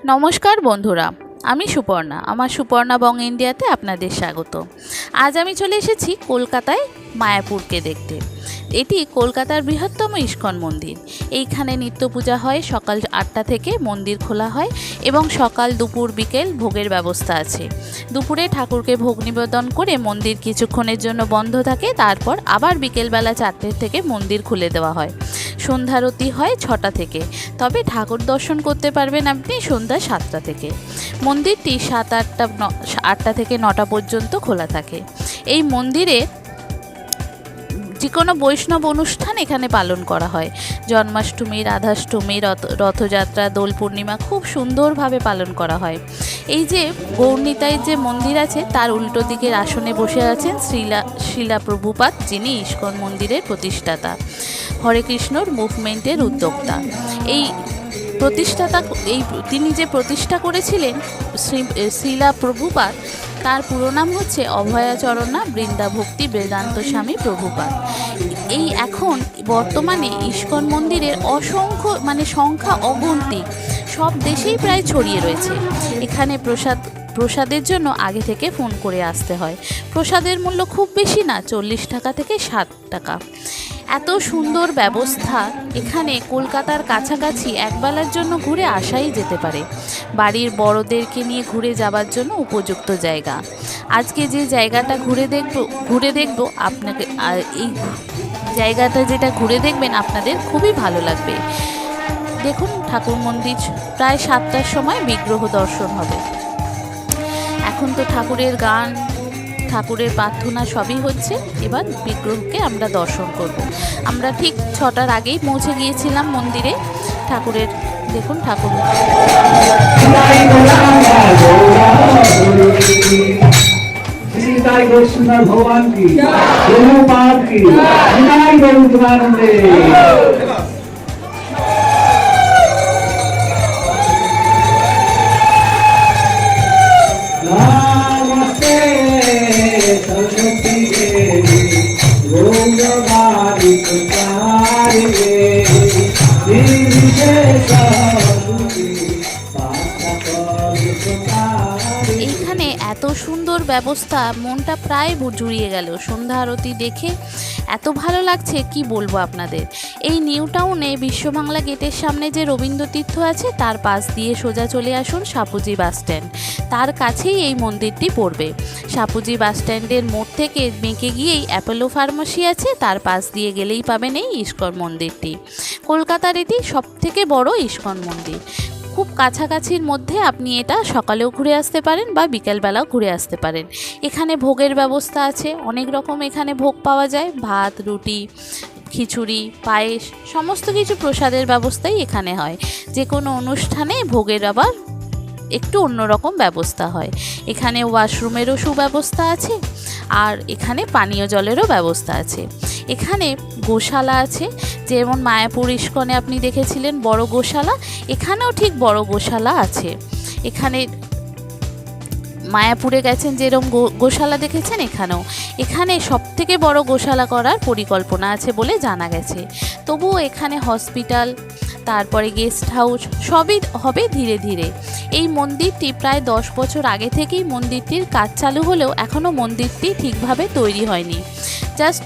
নমস্কার বন্ধুরা, আমি সুপর্ণা, আমার সুপর্ণা বং ইন্ডিয়াতে আপনাদের স্বাগত। আজ আমি চলে এসেছি কলকাতায় মায়াপুরকে দেখতে। এটি কলকাতার বৃহত্তম ইস্কন মন্দির। এইখানে নিত্য পূজা হয়, সকাল আটটা থেকে মন্দির খোলা হয় এবং সকাল দুপুর বিকেল ভোগের ব্যবস্থা আছে। দুপুরে ঠাকুরকে ভোগ নিবেদন করে মন্দির কিছুক্ষণের জন্য বন্ধ থাকে, তারপর আবার বিকেলবেলা চারটে থেকে মন্দির খুলে দেওয়া হয়। সন্ধ্যারতি হয় ছটা থেকে। তবে ঠাকুর দর্শন করতে পারবেন আপনি সন্ধ্যা সাতটা থেকে। মন্দিরটি সাত আটটা আটটা থেকে নটা পর্যন্ত খোলা থাকে। এই মন্দিরে যে কোনো বৈষ্ণব অনুষ্ঠান এখানে পালন করা হয়। জন্মাষ্টমী, রাধাষ্টমী, রথ, রথযাত্রা, দোল পূর্ণিমা খুব সুন্দরভাবে পালন করা হয়। এই যে গৌরনীতায় যে মন্দির আছে, তার উল্টো দিকের আসনে বসে আছেন শ্রীলা, শিলা প্রভুপাত, যিনি ইস্কন মন্দিরের প্রতিষ্ঠাতা। হরে কৃষ্ণর মুভমেন্টের উদ্যোক্তা। এই প্রতিষ্ঠাতা, এই তিনি যে প্রতিষ্ঠা করেছিলেন, শ্রী শ্রীলা প্রভুপাত তার পুরো নাম হচ্ছে অভয়াচরণা বৃন্দাভক্তি বেদান্ত স্বামী প্রভুপাত এই এখন বর্তমানে ইস্কন মন্দিরের অসংখ্য মানে সংখ্যা অগন্তিক সব দেশেই প্রায় ছড়িয়ে রয়েছে। এখানে প্রসাদ, প্রসাদের জন্য আগে থেকে ফোন করে আসতে হয়। প্রসাদের মূল্য খুব বেশি না, চল্লিশ টাকা থেকে ষাট টাকা। এত সুন্দর ব্যবস্থা এখানে কলকাতার কাছাকাছি একবেলার জন্য ঘুরে আসাই যেতে পারে। বাড়ির বড়দেরকে নিয়ে ঘুরে যাবার জন্য উপযুক্ত জায়গা। আজকে যে জায়গাটা ঘুরে দেখব ঘুরে দেখব, আপনাকে এই জায়গাটা যেটা ঘুরে দেখবেন আপনাদের খুবই ভালো লাগবে। দেখুন, ঠাকুর মন্দির প্রায় সাতটার সময় বিগ্রহ দর্শন হবে। এখন তো ঠাকুরের গান ঠাকুরের প্রার্থনা সবই হচ্ছে এবার বিগ্রহকে আমরা দর্শন করব। আমরা ঠিক ছটার আগেই পৌঁছে গিয়েছিলাম মন্দিরে ঠাকুরের দেখুন ঠাকুর सीताई गौ सुंदर भगवान की दोनों पाप की निताई गौ এইখানে এত সুন্দর ব্যবস্থা, মনটা প্রায় জুড়িয়ে গেল। সন্ধ্যা আরতি দেখে এত ভালো লাগছে, কি বলব আপনাদের? এই নিউ টাউনে বিশ্ববাংলা গেটের সামনে যে রবীন্দ্র তীর্থ আছে, তার পাশ দিয়ে সোজা চলে আসুন সাপুজি বাস স্ট্যান্ড। তার কাছেই এই মন্দিরটি পড়বে। সাপুজি বাস স্ট্যান্ডের মোড় থেকে বেঁকে গিয়েই অ্যাপোলো ফার্মাসি আছে, তার পাশ দিয়ে গেলেই পাবেন এই ইস্কন মন্দিরটি। কলকাতার এটি সবথেকে বড় ইস্কন মন্দির। খুব কাছাকাছির মধ্যে আপনি এটা সকালেও ঘুরে আসতে পারেন বা বিকেলবেলাও ঘুরে আসতে পারেন। এখানে ভোগের ব্যবস্থা আছে, অনেক রকম এখানে ভোগ পাওয়া যায়। ভাত, রুটি, খিচুড়ি, পায়েস, সমস্ত কিছু প্রসাদের ব্যবস্থাই এখানে হয়। যে কোনো অনুষ্ঠানে ভোগের আবার একটু অন্যরকম ব্যবস্থা হয়। এখানে ওয়াশরুমেরও সুব্যবস্থা আছে, আর এখানে পানীয় জলেরও ব্যবস্থা আছে। এখানে গোশালা আছে, যেমন মায়াপুর ইস্কনে আপনি দেখেছিলেন বড় গোশালা, এখানেও ঠিক বড় গোশালা আছে। এখানে মায়াপুরে গেছেন যেরকম গোশালা দেখেছেন এখানেও। এখানে সব থেকে বড় গোশালা করার পরিকল্পনা আছে বলে জানা গেছে। তবুও এখানে হসপিটাল, তারপরে গেস্ট হাউস, সবই হবে ধীরে ধীরে। এই মন্দিরটি প্রায় দশ বছর আগে থেকেই মন্দিরটির কাজ চালু হলেও এখনও মন্দিরটি ঠিকভাবে তৈরি হয়নি। জাস্ট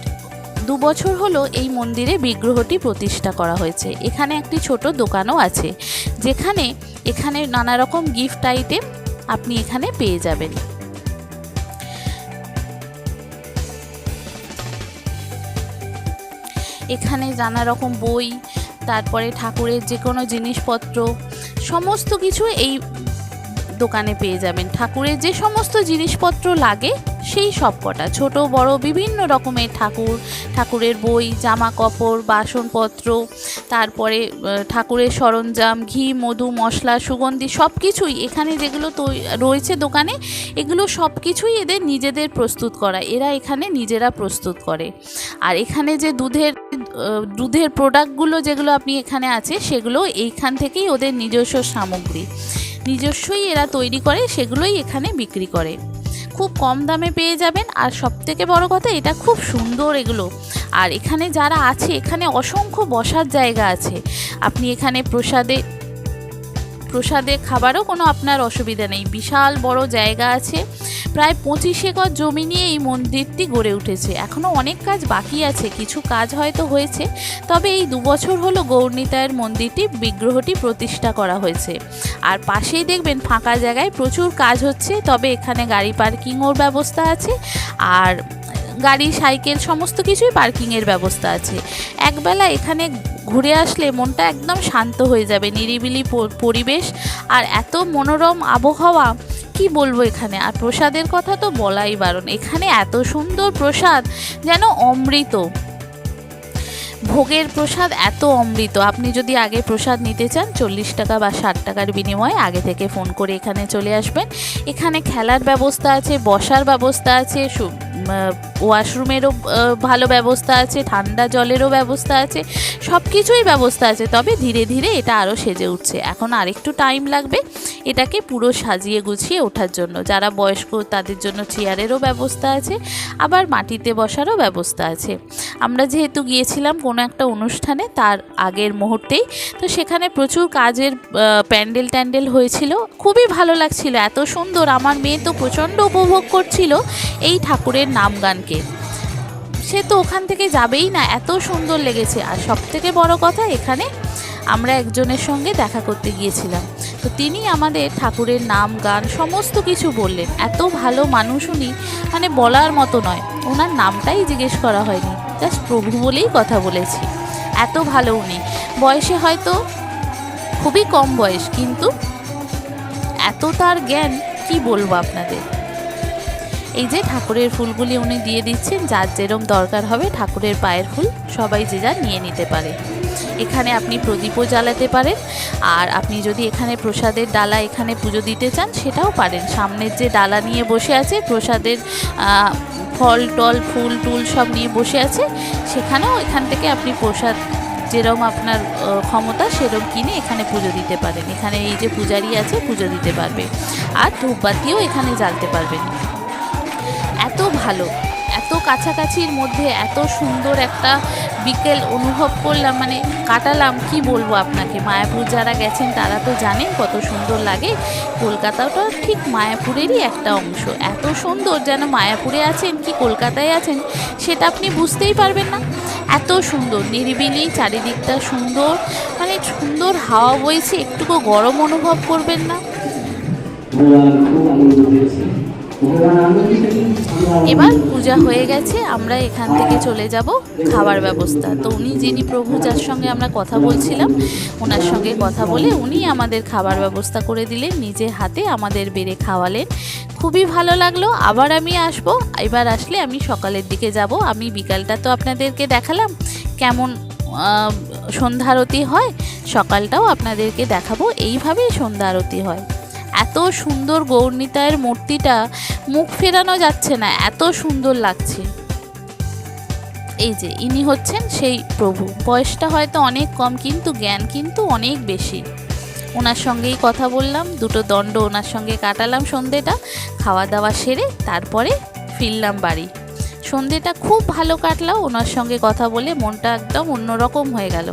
দু বছর হলো এই মন্দিরে বিগ্রহটি প্রতিষ্ঠা করা হয়েছে। এখানে একটি ছোট দোকানও আছে, যেখানে এখানে নানা রকম গিফট আইটেম আপনি এখানে পেয়ে যাবেন। এখানে নানা রকম বই, তারপরে ঠাকুরের যে কোনো জিনিসপত্র, সমস্ত কিছু এই দোকানে পেয়ে যাবেন। ঠাকুরের যে সমস্ত জিনিসপত্র লাগে সেই সব কটা ছোট, বড়, বিভিন্ন রকমের ঠাকুর, ঠাকুরের বই জামা কাপড় বাসনপত্র, তারপরে ঠাকুরের সরঞ্জাম, ঘি, মধু, মশলা, সুগন্ধি সব কিছুই এখানে যেগুলো রয়েছে দোকানে, এগুলো সব কিছুই এদের নিজেদের প্রস্তুত করা, এরা এখানে নিজেরা প্রস্তুত করে। আর এখানে যে দুধের দুধের প্রোডাক্টগুলো যেগুলো আপনি এখানে আছে, সেগুলো এইখান থেকেই ওদের নিজস্ব সামগ্রী। নিজস্বই এরা তৈরি করে, সেগুলোই এখানে বিক্রি করে। খুব কম দামে পেয়ে যাবেন। আর সবথেকে বড় কথা, এটা খুব সুন্দর এগুলো। আর এখানে যারা আছে, এখানে অসংখ্য বসার জায়গা আছে। আপনি এখানে প্রসাদে প্রসাদে খাবারও কোনো আপনার অসুবিধা নেই। বিশাল বড় জায়গা আছে। প্রায় পঁচিশ একর জমি নিয়ে এই মন্দিরটি গড়ে উঠেছে। এখনও অনেক কাজ বাকি আছে। কিছু কাজ হয়তো হয়েছে। তবে এই দু বছর হলো গৌরনীতায়ের মন্দিরটি বিগ্রহটি প্রতিষ্ঠা করা হয়েছে। আর পাশেই দেখবেন ফাঁকা জায়গায় প্রচুর কাজ হচ্ছে। তবে এখানে গাড়ি পার্কিংয়ের ব্যবস্থা আছে। আর গাড়ি, সাইকেল, সমস্ত কিছুই পার্কিংয়ের ব্যবস্থা আছে। একবেলা এখানে ঘুরে আসলে মনটা একদম শান্ত হয়ে যাবে, নিরিবিলি পরিবেশ আর এত মনোরম আবহাওয়া, কি বলব এখানে? আর প্রসাদের কথা তো বলাই বারণ। এখানে এত সুন্দর প্রসাদ যেন অমৃত। ভোগের প্রসাদ এত অমৃত। আপনি যদি আগে প্রসাদ নিতে চান, চল্লিশ টাকা বা ষাট টাকার বিনিময়ে আগে থেকে ফোন করে এখানে চলে আসবেন। এখানে খেলার ব্যবস্থা আছে, বসার ব্যবস্থা আছে ওয়াশরুমেরও ভালো ব্যবস্থা আছে, ঠান্ডা জলেরও ব্যবস্থা আছে সব কিছুই ব্যবস্থা আছে, তবে ধীরে ধীরে এটা আরও সেজে উঠছে। এখন আরেকটু টাইম লাগবে এটাকে পুরো সাজিয়ে গুছিয়ে ওঠার জন্য। যারা বয়স্ক তাদের জন্য চেয়ারেরও ব্যবস্থা আছে, আবার মাটিতে বসারও ব্যবস্থা আছে। আমরা যেহেতু গিয়েছিলাম কোনো একটা অনুষ্ঠানে তার আগের মুহূর্তেই, তো সেখানে প্রচুর কাজের প্যান্ডেল ট্যান্ডেল হয়েছিল। খুবই ভালো লাগছিল, এত সুন্দর। আমার মেয়ে তো প্রচণ্ড উপভোগ করছিল এই ঠাকুরের নাম গানকে সে তো ওখান থেকে যাবেই না, এত সুন্দর লেগেছে। আর সব থেকে বড় কথা, এখানে আমরা একজনের সঙ্গে দেখা করতে গিয়েছিলাম। তো তিনি আমাদের ঠাকুরের নাম, গান, সমস্ত কিছু বললেন। এত ভালো মানুষ উনি মানে বলার মতো নয়। ওনার নামটাই জিজ্ঞেস করা হয়নি, জাস্ট প্রভু বলেই কথা বলেছি। এত ভালো উনি। বয়সে হয়তো খুবই কম বয়স, কিন্তু এত তার জ্ঞান, কি বলব আপনাদের? এই যে ঠাকুরের ফুলগুলি উনি দিয়ে দিচ্ছেন, যার যেরম দরকার হবে ঠাকুরের পায়ের ফুল সবাই যে যার নিয়ে নিতে পারে। এখানে আপনি প্রদীপও জ্বালাতে পারেন, আর আপনি যদি এখানে প্রসাদের ডালা এখানে পুজো দিতে চান, সেটাও পারেন। সামনের যে ডালা নিয়ে বসে আছে, প্রসাদের ফল, টল, ফুল, টুল সব নিয়ে বসে আছে, সেখানেও এখান থেকে আপনি প্রসাদ যেরম আপনার ক্ষমতা সেরম কিনে এখানে পুজো দিতে পারেন। এখানে এই যে পূজারি আছে, পুজো দিতে পারবে। আর ধূপবাতিও এখানে জ্বালতে পারবেন। এত ভালো, এত কাছাকাছির মধ্যে এত সুন্দর একটা বিকেল অনুভব করলাম মানে কাটালাম, কি বলব আপনাকে? মায়াপুর যারা গেছেন তারা তো জানেন কত সুন্দর লাগে। কলকাতাটা ঠিক মায়াপুরেরই একটা অংশ। এত সুন্দর যেন মায়াপুরে আছেন, কি কলকাতায় আছেন, সেটা আপনি বুঝতেই পারবেন না। এত সুন্দর, নিরিবিলি, চারিদিকটা সুন্দর মানে সুন্দর হাওয়া বইছে, একটুকু গরম অনুভব করবেন না। এবার পূজা হয়ে গেছে, আমরা এখান থেকে চলে যাব খাবার ব্যবস্থা। তো উনি যিনি প্রভু, যার সঙ্গে আমরা কথা বলছিলাম ওনার সঙ্গে কথা বলে উনি আমাদের খাবার ব্যবস্থা করে দিলেন, নিজে হাতে আমাদের বেড়ে খাওয়ালেন। খুবই ভালো লাগল, আবার আমি আসব। এবার আসলে আমি সকালের দিকে যাব। আমি বিকালটা তো আপনাদেরকে দেখালাম, কেমন সন্ধ্যা আরতি হয়, সকালটাও আপনাদেরকে দেখাবো। এইভাবেই সন্ধ্যা আরতি হয়। এত সুন্দর গৌরনীতায়ের মূর্তিটা মুখ ফেরানো যাচ্ছে না, এত সুন্দর লাগছে। এই যে, ইনি হচ্ছেন সেই প্রভু। বয়সটা হয়তো অনেক কম, কিন্তু জ্ঞান কিন্তু অনেক বেশি। ওনার সঙ্গেই কথা বললাম, দুটো দণ্ড ওনার সঙ্গে কাটালাম সন্ধেটা খাওয়া দাওয়া সেরে তারপরে ফিরলাম বাড়ি। সন্ধেটা খুব ভালো কাটলো ওনার সঙ্গে কথা বলে মনটা একদম অন্যরকম হয়ে গেল।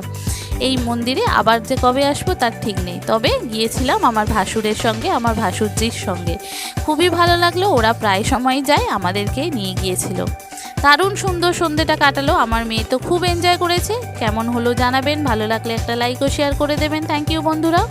এই মন্দিরে আবার যে কবে আসব তার ঠিক নেই। তবে গিয়েছিলাম আমার ভাসুরের সঙ্গে, আমার ভাসুরজির সঙ্গে। খুবই ভালো লাগল, ওরা প্রায় সময় যায় আমাদেরকে নিয়ে গিয়েছিল। দারুণ সুন্দর সন্ধ্যেটা কাটালো, আমার মেয়ে তো খুব এনজয় করেছে। কেমন হলো জানাবেন, ভালো লাগলে একটা লাইক ও শেয়ার করে দেবেন। থ্যাংক ইউ বন্ধুরা।